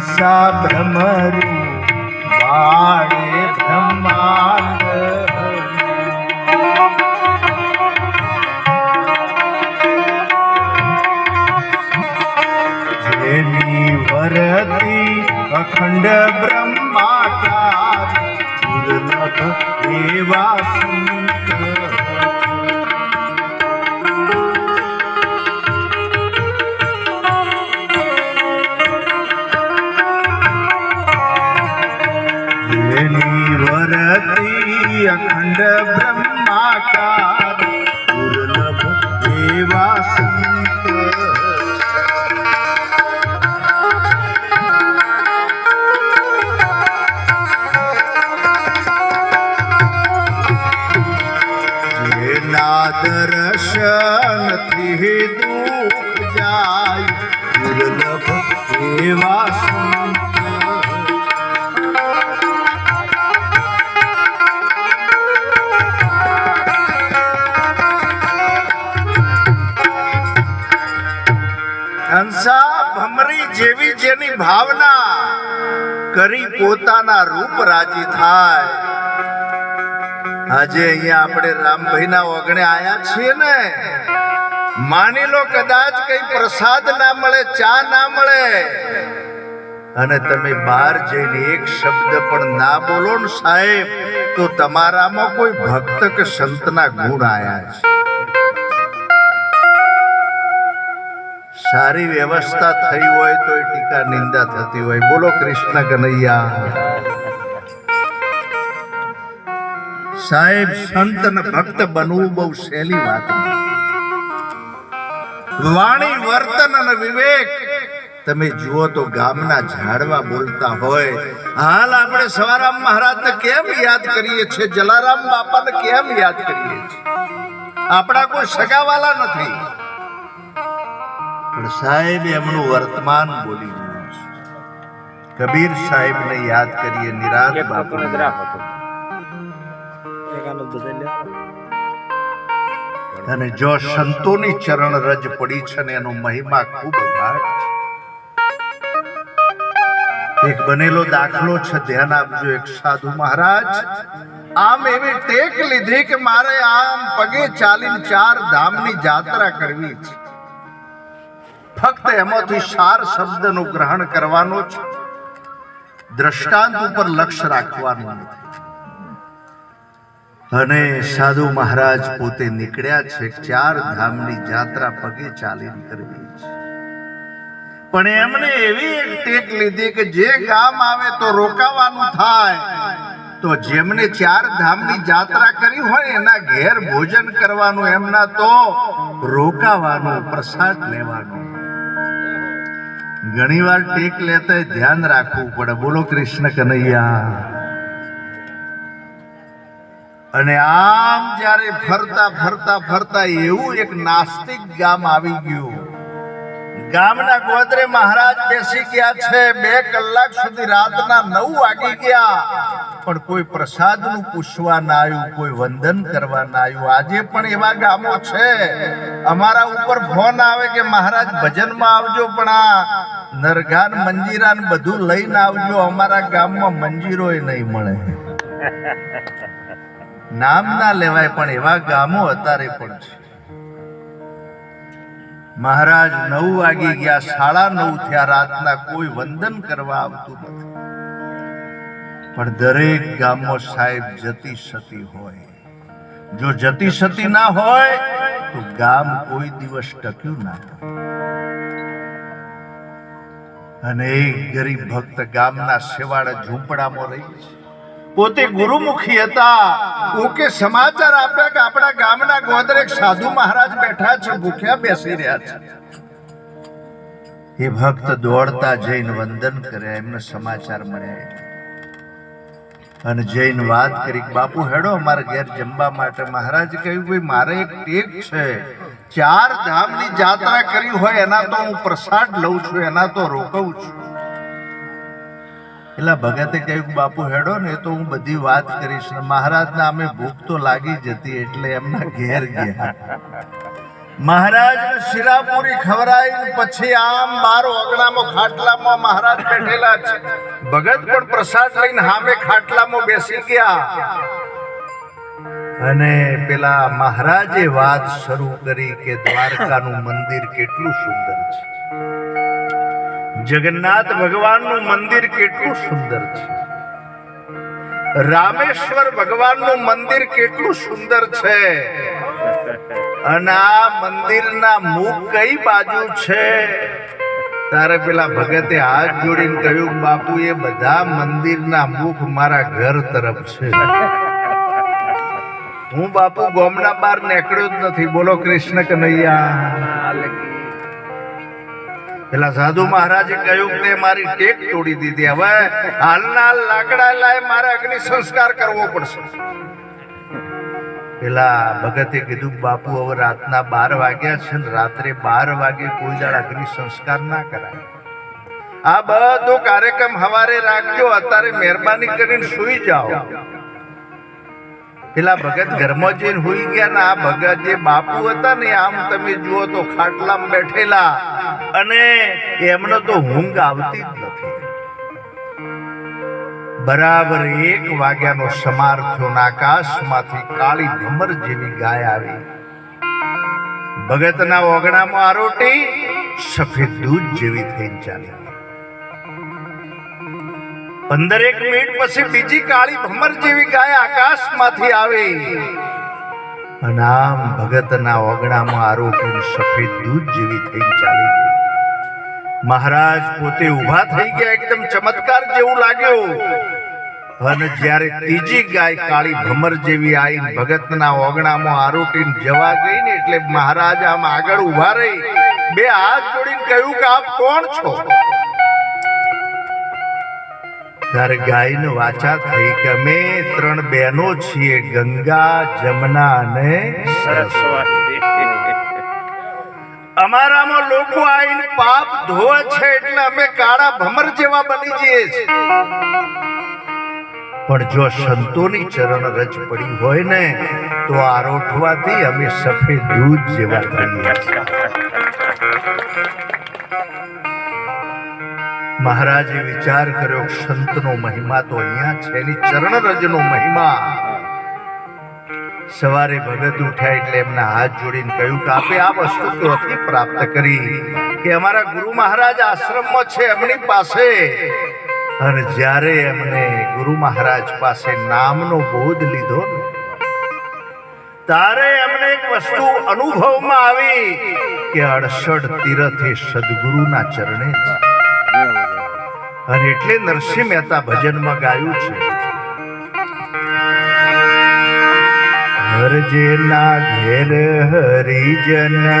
સા ભ્રમરું વાળે બ્રહ્માંડ જેની વરતી અખંડ બ્રહ્માકાર દુર્લભ એવા સંત વરતી અખંડ બ્રહ્માકાર દુર્લભ એવા સંત જેના દર્શનથી જેવી ભાવના કરી પોતાના રૂપ રાજી થાય. આજે અહીંયા આપણે રામભાઈના ઓગણે આયા છીએ ને. માની લો કદાચ કઈ પ્રસાદ ના મળે, ચા ના મળે. અને તમે બહાર જઈને એક શબ્દ પણ ના બોલો ને સાહેબ, તો તમારામાં કોઈ ભક્ત કે સંતના ગુણ આયા છે. સારી વ્યવસ્થા થઈ હોય તો ટીકા નિંદા થતી હોય. બોલો કૃષ્ણ કનૈયા. સાહેબ, સંત ને ભક્ત બનવું બહુ સહેલી વાત વાણી, વર્તન અને વિવેક તમે જુઓ તો ગામના ઝાડવા બોલતા હોય. હાલ આપણે સવારામ મહારાજને કેમ યાદ કરીએ છીએ? જલારામ બાપાને કેમ યાદ કરીએ છીએ? આપણા કોઈ સગાવાલા નથી. પણ સાહેબ એમનું વર્તમાન બોલી રહ્યું છે. કબીર સાહેબને યાદ કરીએ નિરાત બાપુ. અને જો સંતોની ચરણ રજ પડી છે ને એનો મહિમા ખૂબ ગાઢ છે. એક બનેલો દાખલો છે ધ્યાન આપજો એક સાધુ મહારાજ. આમ એવી ટેક લીધી કે મારે આમ પગે ચાલીને ચાર ધામની જાત્રા કરવી છે. ફક્ત એમાંથી સાર શબ્દનું ગ્રહણ કરવાનો છે. દ્રષ્ટાંત ઉપર લક્ષ્ય રાખવાનું અને સાધુ મહારાજ પોતે નીકળ્યા છે, ચાર ધામની જાત્રા પગે ચાલીને કરવી છે. પણ એમને એવી એક ટેક લીધી કે જે ગામ આવે તો રોકાવાનું થાય. તો જેમને ચાર ધામની જાત્રા કરી હોય, એના ઘેર ભોજન કરવાનું, એમના તો રોકાવાનું, પ્રસાદ લેવાનો. ઘણીવાર ટેક લેતા ધ્યાન રાખવું પડે. બોલો કૃષ્ણ કનૈયા. અને આમ જ્યારે ફરતા ફરતા ફરતા એવું એક નાસ્તિક ગામ આવી ગયું. ગામના ગોદરે મહારાજ બેસી ગયા છે. બે કલાક સુધી રાતના નવ વાગી ગયા. પણ કોઈ પ્રસાદનું પૂછવા ના આવ્યું, કોઈ વંદન કરવા ના આવ્યું. આજે પણ એવા ગામો છે. અમારા ઉપર ફોન આવે કે મહારાજ ભજનમાં આવજો, પણ આ નરગાન મંજીરા ને બધું લઈને આવજો. અમારા ગામમાં મંજીરો નહીં મળે. નામ ના લેવાય, પણ એવા ગામો અત્યારે પણ છે. મહારાજ નવ વાગી ગયા, સાડા નવ થયા, રાતના કોઈ વંદન કરવા આવતું નથી. પણ દરેક ગામમાં સાહેબ જતી સતી હોય. જો જતી સતી ના હોય, તો ગામ કોઈ દિવસ ટક્યું ના અને એક ગરીબ ભક્ત ગામના સેવાળા ઝૂંપડામાં રહી છે. પોતે ગુરુમુખી હતા. ઓકે સમાચાર આપ્યા કે આપણા ગામના ગોદર એક સાધુ મહારાજ બેઠા છે, ભૂખ્યા બેસી રહ્યા છે. એ ભક્ત દોડતા જઈને વંદન કર્યા એમને સમાચાર મળ્યા અને જઈને વાત કરી બાપુ, હેડો, અમારા ઘેર જમવા માટે. મહારાજ કહ્યું ભાઈ મારે એક ટેક છે. ચાર ધામની જાત્રા કરી હોય, એના તો હું પ્રસાદ લઉં છું, એના તો રોકવું છું. એટલે ભગતે કહ્યું બાપુ, હેડો ને તો હું બધી વાત કરીશ. મહારાજના અમે ભૂખ તો લાગી જતી એટલે એમના ઘેર ગયા. મહારાજ શિરાપુરી ખવરાઈ પછી આમ બાર ઓગણામાં ખાટલામાં મહારાજ બેઠેલા છે. ભગત પણ પ્રસાદ લઈને હામે ખાટલામાં બેસી ગયા. અને પેલા મહારાજે વાત શરૂ કરી કે દ્વારકાનું મંદિર કેટલું સુંદર છે. જગન્નાથ ભગવાનનું મંદિર કેટલું સુંદર છે. રામેશ્વર ભગવાનનું મંદિર કેટલું સુંદર છે. અને આ મંદિરના મુખ કઈ બાજુ છે? તારે પેલા ભગતે હાથ જોડીને કહ્યું, બાપુ, એ બધા મંદિરના મુખ મારા ઘર તરફ છે. હું બાપુ ગોમના બાર નીકળ્યો જ નથી. બોલો કૃષ્ણ કનૈયા. પેલા સાધુ મહારાજે કહ્યું તે મારી ટેક તોડી દીધી. હવે હાલના લાકડા લાય મારે અગ્નિ સંસ્કાર કરવો પડશે. પેલા ભગતે કીધું, બાપુ, હવે રાતના બાર વાગ્યા છે ને રાત્રે બાર વાગે કોઈ દાડ અગ્નિ સંસ્કાર ના કરાય. આ બધો કાર્યક્રમ હવારે રાખજો અત્યારે મહેરબાની કરીને સુઈ જાઓ. પેલા ભગત ઘરમાં જઈને હોઈ ગયા ને આ ભગત જે બાપુ હતા ને, આમ તમે જુઓ તો ખાટલામાં બેઠેલા. અને એમને તો ઊંઘ આવતી જ નથી બરાબર એક વાગ્યાનો સમાર થયો આકાશમાંથી કાળી ભમર જેવી ગાય આવી. ભગતના ઓગણામાં આરોટી સફેદ દૂધ જેવી થઈને ચાલી પંદરેક મિનિટ પછી બીજી કાળી ભમર જેવી ગાય આકાશમાંથી આવી. અને આમ ભગતના ઓગણામાં આરોપી સફેદ દૂધ જેવી થઈ ચાલી ગઈ. મહારાજ પોતે ઊભા થઈ ગયા, એકદમ ચમત્કાર જેવું લાગ્યું. અને જ્યારે ત્રીજી ગાય કાળી ભમર જેવી આવી ભગતના ઓગણામાં આરોટીને જવા ગઈ ને એટલે મહારાજ આમ આગળ ઊભા રહી. બે હાથ જોડીને કહ્યું કે આપ કોણ છો? ત્યારે ગાયને વાચા થઈ કે અમે ત્રણ બહેનો છીએ, ગંગા, જમના અને સરસ્વતી. અમારામાં લોકો આઈને પાપ ધોવે છે એટલે અમે કાળા ભમર જેવા બની જઈએ છીએ. પણ જો સંતોની ચરણ રજ પડી હોય ને, તો આરોઠવાથી અમે સફેદ દૂધ જેવા થઈએ મહારાજે વિચાર કર્યો સંતનો મહિમા તો અહીંયા છે એની ચરણ રજનો મહિમા. સવારે ભગત ઉઠ્યા એટલે એમના હાથ જોડીને કહ્યું કે આપે આ વસ્તુ ક્યાંથી પ્રાપ્ત કરી, કે અમારા ગુરુ મહારાજ આશ્રમમાં છે એમની પાસે. અને જ્યારે એમને ગુરુ મહારાજ પાસે નામનો બોધ લીધો તારે એમને એક વસ્તુ અનુભવમાં આવી કે અડસઠ તીરથ એ સદગુરુના ચરણે અને એટલે નરસિંહ મહેતા ભજનમાં ગાયું છે. હરજે ના ઘેર હરિજન